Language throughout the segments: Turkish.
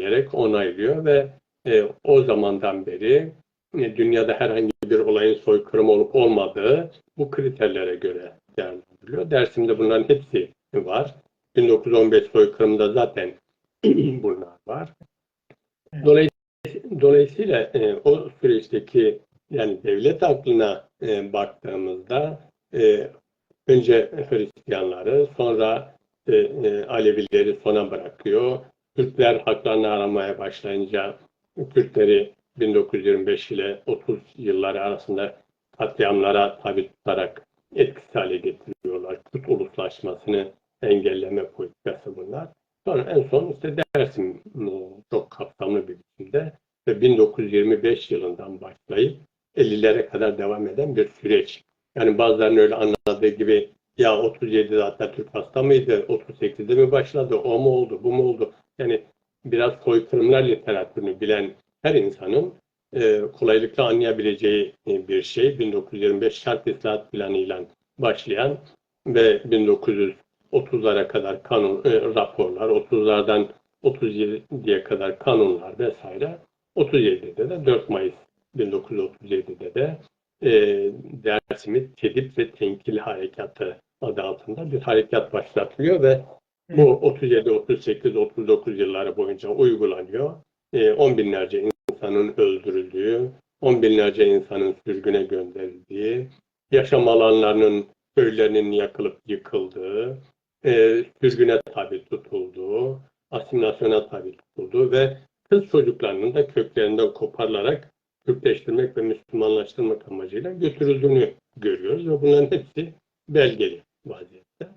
diyerek onaylıyor ve e, o zamandan beri e, dünyada herhangi bir olayın soykırım olup olmadığı bu kriterlere göre değerlendiriliyor. Dersimde bunların hepsi var. 1915 soykırımında zaten bunlar var. Dolayısıyla, dolayısıyla e, o süreçteki yani devlet aklına e, baktığımızda e, önce Hristiyanları sonra e, e, Alevileri sona bırakıyor. Türkler haklarını aramaya başlayınca Kürtleri 1925 ile 30 yılları arasında katliamlara tabi tutarak etkisiz hale getiriyorlar. Kürt uluslaşmasını engelleme politikası bunlar. Sonra en son işte Dersim e, çok kapsamlı bir biçimde ve 1925 yılından başlayıp 50'lere kadar devam eden bir süreç. Yani bazılarının öyle anladığı gibi ya 37'de Atatürk hasta mıydı, 38'de mi başladı, o mu oldu, bu mu oldu? Yani biraz soykırımlar literatürünü bilen her insanın e, kolaylıkla anlayabileceği e, bir şey. 1925 şart islahat planıyla başlayan ve 1930'lara kadar kanun e, raporlar, 30'lardan 37'ye kadar kanunlar vesaire. 37'de de 4 Mayıs 1937'de de e, Dersim'i Tedip ve Tenkil Harekatı adı altında bir harekat başlatılıyor ve bu 37, 38, 39 yılları boyunca uygulanıyor. E, on binlerce insanın öldürüldüğü, on binlerce insanın sürgüne gönderildiği, yaşam alanlarının köylerinin yakılıp yıkıldığı, e, sürgüne tabi tutulduğu, asimilasyona tabi tutulduğu ve kız çocuklarının da köklerinden koparılarak Türkleştirmek ve Müslümanlaştırmak amacıyla götürüldüğünü görüyoruz ve bunların hepsi belgeli vaziyette.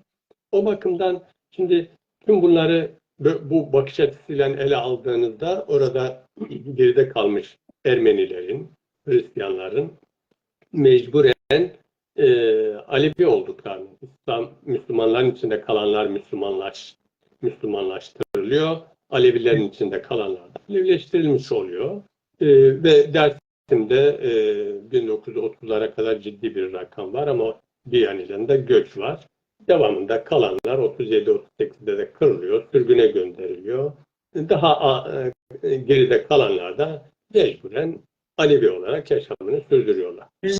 O bakımdan şimdi tüm bunları bu bakış açısıyla ele aldığınızda orada geride kalmış Ermenilerin, Hristiyanların mecburen e, Alevi olduklarını, İslam Müslümanların içinde kalanlar Müslümanlaş, Müslümanlaştırılıyor. Alevilerin içinde kalanlar Alevileştirilmiş oluyor. E, ve Dersim'de e, 1930'lara kadar ciddi bir rakam var ama bir yanıyla da göç var. Devamında kalanlar 37-38'de de kırılıyor, sürgüne gönderiliyor. Daha e, geride kalanlar da mecburen Alevi olarak yaşamını sürdürüyorlar.